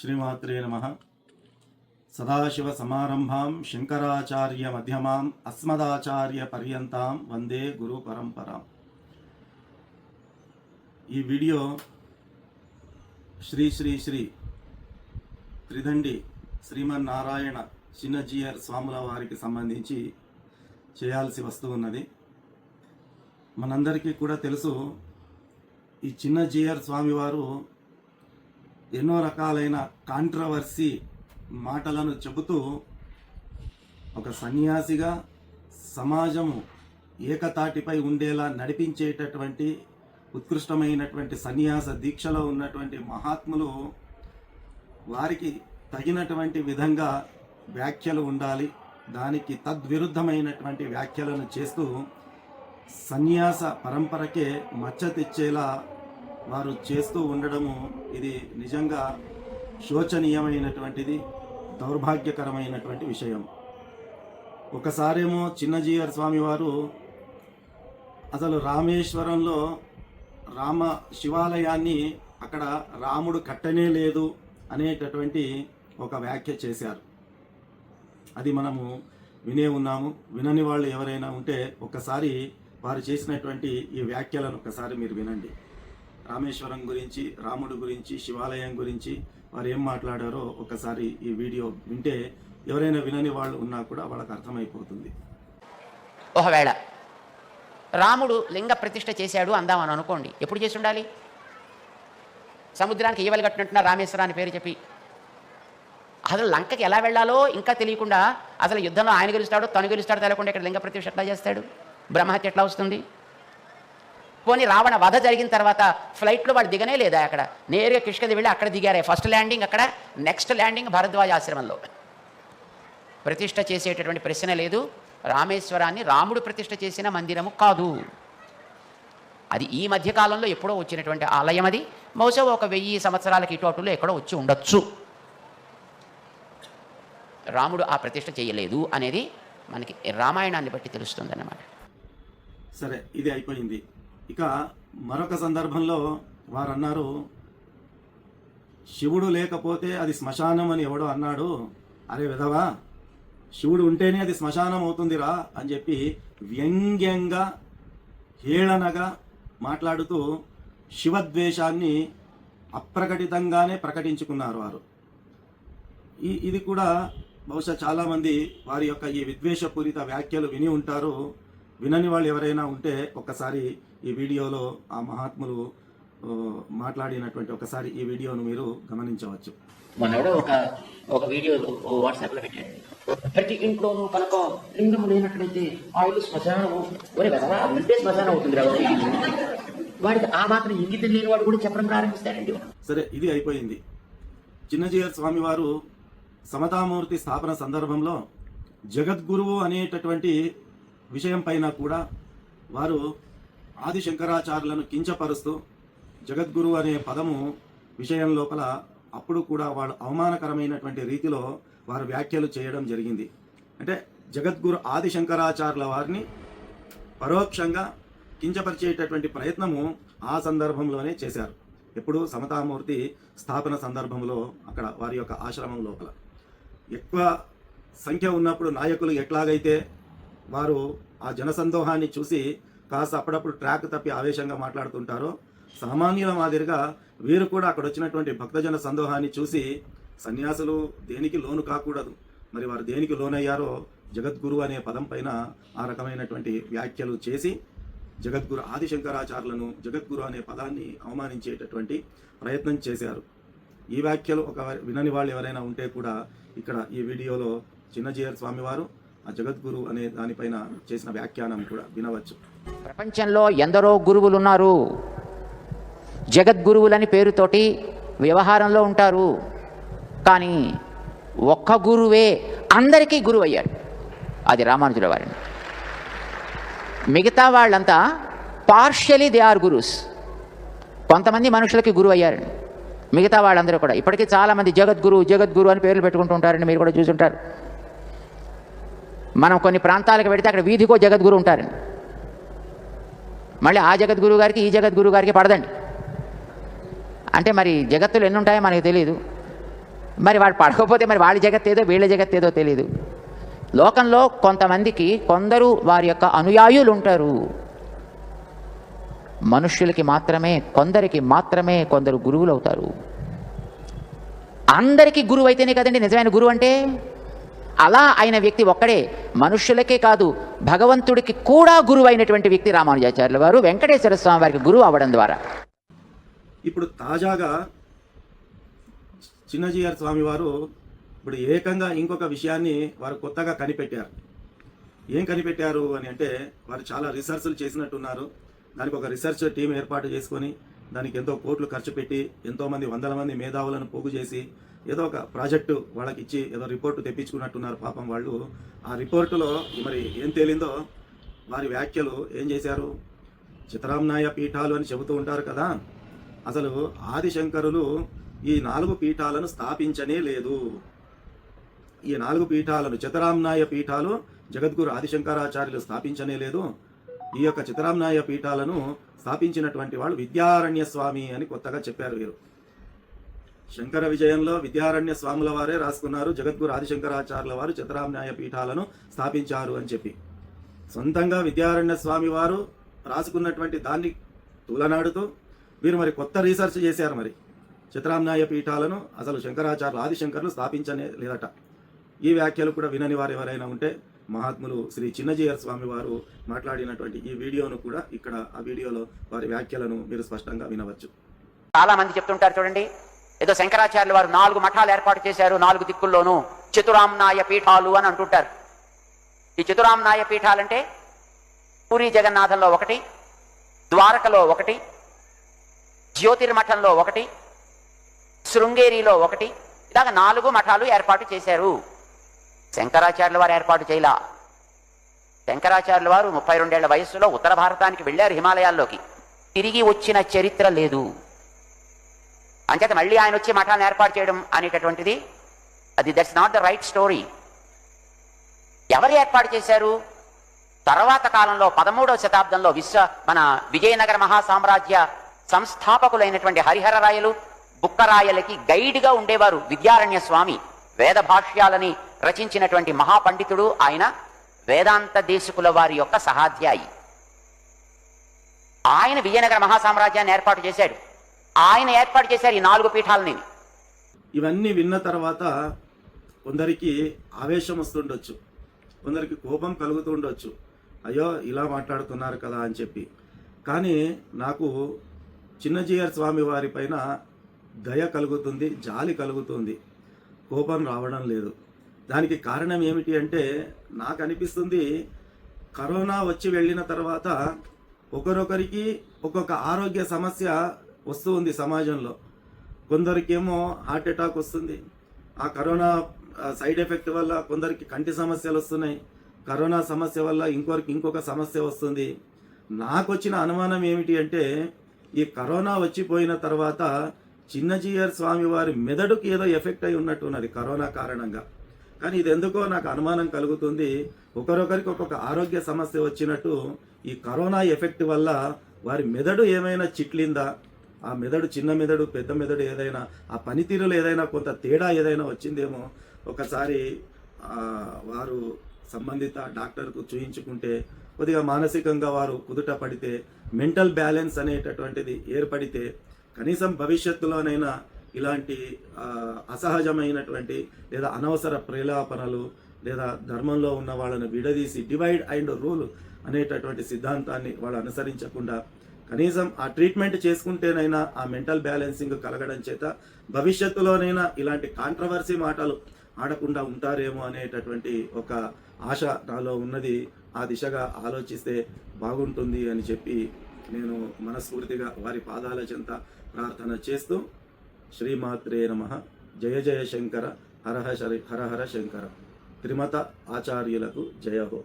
శ్రీమాత్రే నమ. సదాశివ సమారంభాం శంకరాచార్య మధ్యమాం అస్మదాచార్య పర్యంతాం వందే గురు పరంపరాం. ఈ వీడియో శ్రీ శ్రీ శ్రీ త్రిదండి శ్రీమన్నారాయణ చిన్నజీయర్ స్వాముల వారికి సంబంధించి చేయాల్సి వస్తూ ఉన్నది. మనందరికీ కూడా తెలుసు ఈ చిన్నజీయర్ స్వామివారు ఎన్నో రకాలైన కాంట్రవర్సీ మాటలను చెబుతూ ఒక సన్యాసిగా సమాజము ఏకతాటిపై ఉండేలా నడిపించేటటువంటి ఉత్కృష్టమైనటువంటి సన్యాస దీక్షలో ఉన్నటువంటి మహాత్ములు వారికి తగినటువంటి విధంగా వ్యాఖ్యలు ఉండాలి. దానికి తద్విరుద్ధమైనటువంటి వ్యాఖ్యలను చేస్తూ సన్యాస పరంపరకే మచ్చ తెచ్చేలా వారు చేస్తూ ఉండడము ఇది నిజంగా శోచనీయమైనటువంటిది దౌర్భాగ్యకరమైనటువంటి విషయం. ఒకసారేమో చిన్నజీయర్ స్వామి వారు అసలు రామేశ్వరంలో రామ శివాలయాన్ని అక్కడ రాముడు కట్టనే లేదు అనేటటువంటి ఒక వ్యాఖ్య చేశారు. అది మనము వినే ఉన్నాము వినని వాళ్ళు ఎవరైనా ఉంటే ఒకసారి వారు చేసినటువంటి ఈ వ్యాఖ్యలను ఒకసారి మీరు వినండి. రామేశ్వరం గురించి రాముడు గురించి శివాలయం గురించి వారు ఏం మాట్లాడారో ఒకసారి ఈ వీడియో వింటే ఎవరైనా వినని వాళ్ళు ఉన్నా కూడా వాళ్ళకి అర్థమైపోతుంది. ఒకవేళ రాముడు లింగ ప్రతిష్ట చేశాడు అందామని అనుకోండి ఎప్పుడు చేసి ఉండాలి? సముద్రానికి ఈవలు కట్టినట్టున్న రామేశ్వరాన్ని పేరు చెప్పి. అసలు లంకకి ఎలా వెళ్ళాలో ఇంకా తెలియకుండా అసలు యుద్ధంలో ఆయన గెలుస్తాడో తను గెలుస్తాడో తెలియకుండా ఇక్కడ లింగ ప్రతిష్ఠ ఎట్లా చేస్తాడు? బ్రహ్మహత్య ఎట్లా వస్తుంది? పోనీ రావణ వధ జరిగిన తర్వాత ఫ్లైట్లో వాడు దిగనే లేదా అక్కడ? నేరుగా కిష్కది వెళ్ళి అక్కడ దిగారే. ఫస్ట్ ల్యాండింగ్ అక్కడ నెక్స్ట్ ల్యాండింగ్ భరద్వాజ ఆశ్రమంలో. ప్రతిష్ట చేసేటటువంటి ప్రశ్న లేదు. రామేశ్వరాన్ని రాముడు ప్రతిష్ట చేసిన మందిరము కాదు. అది ఈ మధ్యకాలంలో ఎప్పుడో వచ్చినటువంటి ఆలయం అది. బహుశా ఒక వెయ్యి సంవత్సరాలకి ఇటు అటులో ఎక్కడో వచ్చి ఉండొచ్చు. రాముడు ఆ ప్రతిష్ట చేయలేదు అనేది మనకి రామాయణాన్ని బట్టి తెలుస్తుంది అన్నమాట సరే ఇది అయిపోయింది. ఇక మరొక సందర్భంలో వారు అన్నారు శివుడు లేకపోతే అది శ్మశానం అని ఎవడో అన్నాడు. అరే విధవా శివుడు ఉంటేనే అది శ్మశానం అవుతుందిరా అని చెప్పి వ్యంగ్యంగా హేళనగా మాట్లాడుతూ శివద్వేషాన్ని అప్రకటితంగానే ప్రకటించుకున్నారు వారు. ఈ ఇది కూడా బహుశా చాలామంది వారి యొక్క ఈ విద్వేషపూరిత వ్యాఖ్యలు విని ఉంటారు. వినని వాళ్ళు ఎవరైనా ఉంటే ఒక్కసారి ఈ వీడియోలో ఆ మహాత్ములు మాట్లాడినటువంటి ఒకసారి ఈ వీడియోను మీరు గమనించవచ్చు. ఒక ఒక వీడియో వాట్సాప్లో పెట్టాడు. ప్రతి ఇంట్లోనూ కనుక లింగం లేనట్లయితే ఆ ఇల్లు శ్మశానం ఒరే కదా అది ఉంటే శ్మశానం అవుతుంది. వాడికి ఆ మాత్రం ఇంగితం లేని వాడు కూడా చెప్పడం ప్రారంభిస్తాడండి. సరే ఇది అయిపోయింది. చిన్నజీయర్ స్వామి వారు సమతామూర్తి స్థాపన సందర్భంలో జగద్గురువు అనేటటువంటి విషయం పైన కూడా వారు ఆది శంకరాచార్యులను కించపరుస్తూ జగద్గురు అనే పదము విషయం లోపల అప్పుడు కూడా వాళ్ళు అవమానకరమైనటువంటి రీతిలో వారు వ్యాఖ్యలు చేయడం జరిగింది. అంటే జగద్గురు ఆది శంకరాచార్యుల వారిని పరోక్షంగా కించపరిచేటటువంటి ప్రయత్నము ఆ సందర్భంలోనే చేశారు. ఎప్పుడు సమతామూర్తి స్థాపన సందర్భంలో అక్కడ వారి యొక్క ఆశ్రమం లోపల. ఎక్కువ సంఖ్య ఉన్నప్పుడు నాయకులు ఎట్లాగైతే వారు ఆ జనసందోహాన్ని చూసి కాస్త అప్పుడప్పుడు ట్రాక్ తప్పి ఆవేశంగా మాట్లాడుతుంటారో. సామాన్యుల మాదిరిగా వీరు కూడా అక్కడ వచ్చినటువంటి భక్తజన సందోహాన్ని చూసి సన్యాసులు దేనికి లోను కాకూడదు మరి వారు దేనికి లోనయ్యారో జగద్గురు అనే పదం పైన ఆ రకమైనటువంటి వ్యాఖ్యలు చేసి జగద్గురు ఆదిశంకరాచార్యులను జగద్గురు అనే పదాన్ని అవమానించేటటువంటి ప్రయత్నం చేశారు. ఈ వ్యాఖ్యలు ఒక వినని వాళ్ళు ఎవరైనా ఉంటే కూడా ఇక్కడ ఈ వీడియోలో చిన్నజీయర్ స్వామివారు ఆ జగద్గురు అనే దానిపైన చేసిన వ్యాఖ్యానం కూడా వినవచ్చు. ప్రపంచంలో ఎందరో గురువులు ఉన్నారు జగద్గురువులని పేరుతోటి వ్యవహారంలో ఉంటారు. కానీ ఒక్క గురువే అందరికీ గురువు అయ్యాడు అది రామానుజుల వారిని. మిగతా వాళ్ళంతా పార్షియలీ దే ఆర్ గురుస్ కొంతమంది మనుషులకి గురువు అయ్యారండి మిగతా వాళ్ళందరూ కూడా. ఇప్పటికీ చాలామంది జగద్గురు జగద్గురు అని పేర్లు పెట్టుకుంటూ మీరు కూడా చూసుంటారు. మనం కొన్ని ప్రాంతాలకు పెడితే అక్కడ వీధికో జగద్గురు ఉంటారండి. మళ్ళీ ఆ జగద్గురు గారికి ఈ జగద్గురు గారికి పడదండి. అంటే మరి జగత్తులు ఎన్ని ఉంటాయో మనకి తెలియదు మరి వాడు పడకపోతే మరి వాళ్ళ జగత్ ఏదో వీళ్ళ జగత్ ఏదో తెలియదు లోకంలో కొంతమందికి కొందరు వారి యొక్క అనుయాయులు ఉంటారు. మనుష్యులకి మాత్రమే కొందరికి మాత్రమే కొందరు గురువులు అవుతారు అందరికీ గురువు అయితేనే కదండి నిజమైన గురువు అంటే అలా అయిన వ్యక్తి ఒక్కడే మనుష్యులకే కాదు భగవంతుడికి కూడా గురువు అయినటువంటి వ్యక్తి రామానుజాచార్యుల వారు వెంకటేశ్వర స్వామి వారికి గురువు అవ్వడం ద్వారా. ఇప్పుడు తాజాగా చిన్నజీఆర్ స్వామి వారు ఇప్పుడు ఏకంగా ఇంకొక విషయాన్ని వారు కొత్తగా కనిపెట్టారు. ఏం కనిపెట్టారు అని అంటే వారు చాలా రీసెర్చ్లు చేసినట్టున్నారు. దానికి ఒక రీసెర్చ్ టీం ఏర్పాటు చేసుకొని దానికి ఎంతో కోట్లు ఖర్చు పెట్టి ఎంతోమంది వందల మంది మేధావులను పోగు చేసి ఏదో ఒక ప్రాజెక్టు వాళ్ళకి ఇచ్చి ఏదో రిపోర్టు తెప్పించుకున్నట్టున్నారు. పాపం వాళ్ళు ఆ రిపోర్టులో మరి ఏం తేలిందో వారి వ్యాఖ్యలు ఏం చేశారు? చిత్రాంనాయ పీఠాలు అని చెబుతూ ఉంటారు కదా. అసలు ఆదిశంకరులు ఈ నాలుగు పీఠాలను స్థాపించనే లేదు. ఈ నాలుగు పీఠాలను చితరాంనాయ పీఠాలు జగద్గురు ఆదిశంకరాచార్యులు స్థాపించనే లేదు. ఈ యొక్క చితరాంనాయ పీఠాలను స్థాపించినటువంటి వాళ్ళు విద్యారణ్య స్వామి అని కొత్తగా చెప్పారు వీరు. శంకర విజయంలో విద్యారణ్య స్వాముల వారే రాసుకున్నారు. జగద్గురు ఆదిశంకరాచార్యుల వారు చితరాంనాయ పీఠాలను స్థాపించారు అని చెప్పి. సొంతంగా విద్యారణ్య స్వామి వారు రాసుకున్నటువంటి దాన్ని తులనాడుతూ వీరు మరి కొత్త రీసెర్చ్ చేశారు మరి. చిత్రామ్నాయ పీఠాలను అసలు శంకరాచార్యులు ఆదిశంకర్లు స్థాపించనే లేదట. ఈ వ్యాఖ్యలు కూడా వినని వారు ఎవరైనా ఉంటే మహాత్ములు శ్రీ చిన్నజీయర్ స్వామి వారు మాట్లాడినటువంటి ఈ వీడియోను కూడా ఇక్కడ ఆ వీడియోలో వారి వ్యాఖ్యలను మీరు స్పష్టంగా వినవచ్చు. చాలా మంది చెప్తుంటారు చూడండి. ఏదో శంకరాచార్యులు వారు నాలుగు మఠాలు ఏర్పాటు చేశారు నాలుగు దిక్కుల్లోనూ చతురామ్నాయ పీఠాలు అని అంటుంటారు. ఈ చతురామ్నాయ పీఠాలంటే పూరి జగన్నాథంలో ఒకటి ద్వారకలో ఒకటి జ్యోతిర్మఠంలో ఒకటి శృంగేరిలో ఒకటి ఇలాగ నాలుగు మఠాలు ఏర్పాటు చేశారు. శంకరాచార్యుల వారు ఏర్పాటు చేయలా. శంకరాచార్యుల వారు ముప్పై రెండేళ్ళ వయస్సులో ఉత్తర భారతానికి వెళ్ళారు హిమాలయాల్లోకి. తిరిగి వచ్చిన చరిత్ర లేదు. అంచేత మళ్ళీ ఆయన వచ్చి మఠాన్ని ఏర్పాటు చేయడం అనేటటువంటిది. అది that's not the right story ఎవరు ఏర్పాటు చేశారు? తర్వాత కాలంలో పదమూడవ శతాబ్దంలో విశ్వ మన విజయనగర మహాసామ్రాజ్య సంస్థాపకులైనటువంటి హరిహర రాయలు బుక్కరాయలకి గైడ్గా ఉండేవారు విద్యారణ్య స్వామి. వేద భాష్యాలని రచించినటువంటి మహాపండితుడు ఆయన వేదాంత దేశకుల వారి యొక్క సహాధ్యాయి. ఆయన విజయనగర మహాసామ్రాజ్యాన్ని ఏర్పాటు చేశాడు. ఆయన ఏర్పాటు చేశారు ఈ నాలుగు పీఠాలని. ఇవన్నీ విన్న తర్వాత కొందరికి ఆవేశం వస్తుండొచ్చు. కొందరికి కోపం కలుగుతూ ఉండొచ్చు అయ్యో ఇలా మాట్లాడుతున్నారు కదా అని చెప్పి. కానీ నాకు చిన్నజీయర్ స్వామి వారి పైన దయ కలుగుతుంది జాలి కలుగుతుంది. కోపం రావడం లేదు. దానికి కారణం ఏమిటి అంటే నాకు అనిపిస్తుంది కరోనా వచ్చి వెళ్ళిన తర్వాత ఒకరొకరికి ఒక్కొక్క ఆరోగ్య సమస్య వస్తూ ఉంది సమాజంలో. కొందరికేమో హార్ట్ అటాక్ వస్తుంది. ఆ కరోనా సైడ్ ఎఫెక్ట్ వల్ల కొందరికి కంటి సమస్యలు వస్తున్నాయి. కరోనా సమస్య వల్ల ఇంకొకరికి ఇంకొక సమస్య వస్తుంది. నాకు వచ్చిన అనుమానం ఏమిటి అంటే ఈ కరోనా వచ్చిపోయిన తర్వాత చిన్నజీయర్ స్వామి వారి మెదడుకి ఏదో ఎఫెక్ట్ అయి ఉన్నట్టున్నది కరోనా కారణంగా. కానీ ఇది ఎందుకో నాకు అనుమానం కలుగుతుంది. ఒకరొకరికి ఒక్కొక్క ఆరోగ్య సమస్య వచ్చినట్టు ఈ కరోనా ఎఫెక్ట్ వల్ల వారి మెదడు ఏమైనా చిట్లిందా? ఆ మెదడు చిన్న మెదడు పెద్ద మెదడు ఏదైనా ఆ పనితీరులో ఏదైనా కొంత తేడా ఏదైనా వచ్చిందేమో ఒకసారి వారు సంబంధిత డాక్టర్కు చూయించుకుంటే కొద్దిగా మానసికంగా వారు కుదుట పడితే మెంటల్ బ్యాలెన్స్ అనేటటువంటిది ఏర్పడితే కనీసం భవిష్యత్తులోనైనా ఇలాంటి అసహజమైనటువంటి లేదా అనవసర ప్రేలాపనలు లేదా ధర్మంలో ఉన్న వాళ్ళను విడదీసి డివైడ్ అండ్ రూల్ అనేటటువంటి సిద్ధాంతాన్ని వాళ్ళు అనుసరించకుండా కనీసం ఆ ట్రీట్మెంట్ చేసుకుంటేనైనా ఆ మెంటల్ బ్యాలెన్సింగ్ కలగడం చేత భవిష్యత్తులోనైనా ఇలాంటి కాంట్రవర్సీ మాటలు ఆడకుండా ఉంటారేమో అనేటటువంటి ఒక ఆశ నాలో ఉన్నది. ఆ దిశగా ఆలోచిస్తే బాగుంటుంది అని చెప్పి నేను మనస్ఫూర్తిగా వారి పాదాల చెంత ప్రార్థన చేస్తూ శ్రీమాత్రే నమ. జయ జయ శంకర. హరహ హరహర శంకర. త్రిమత ఆచార్యులకు జయ హో.